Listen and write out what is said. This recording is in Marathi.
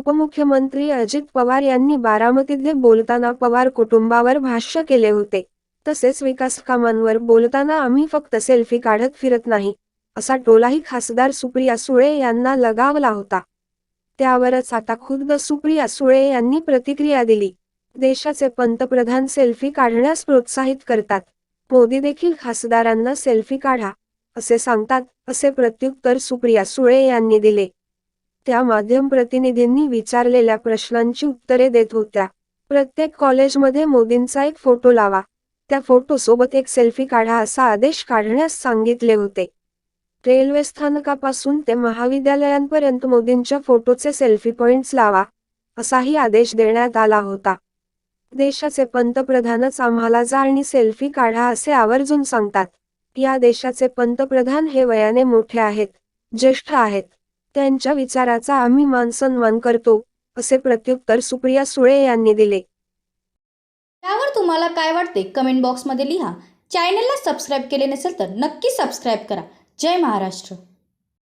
उपमुख्यमंत्री अजित पवार यांनी बारामतीतले बोलताना पवार कुटुंबावर भाष्य केले होते. तसेच विकास कामांवर बोलताना आम्ही फक्त सेल्फी काढत फिरत नाही असा टोलाही खासदार सुप्रिया सुळे यांना लगावला होता. त्यावरच आता खुद्द सुप्रिया सुळे यांनी प्रतिक्रिया दिली. देशाचे पंतप्रधान सेल्फी काढण्यास प्रोत्साहित करतात. मोदी देखील खासदारांना सेल्फी काढा असे सांगतात असे प्रत्युत्तर सुप्रिया सुळे यांनी दिले. त्या माध्यम प्रतिनिधींनी विचारलेल्या प्रश्नांची उत्तरे देत होत्या. प्रत्येक कॉलेजमध्ये मोदींचा एक फोटो लावा. त्या फोटोसोबत एक सेल्फी काढा असा आदेश काढण्यास सांगितले होते. रेल्वे स्थानकापासून ते महाविद्यालयांपर्यंत मोदींच्या फोटोचे सेल्फी पॉइंट्स लावा असाही आदेश देण्यात आला होता. देशाचे पंतप्रधानच आम्हाला जा आणि सेल्फी काढा असे आवर्जून सांगतात. या देशाचे पंतप्रधान हे वयाने मोठे आहेत ज्येष्ठ आहेत. त्यांच्या विचाराचा आम्ही मानसन्मान करतो असे प्रत्युत्तर सुप्रिया सुळे यांनी दिले. त्यावर तुम्हाला काय वाटते कमेंट बॉक्समध्ये लिहा. चॅनलला सबस्क्राईब केले नसेल तर नक्की सबस्क्राईब करा. जय महाराष्ट्र.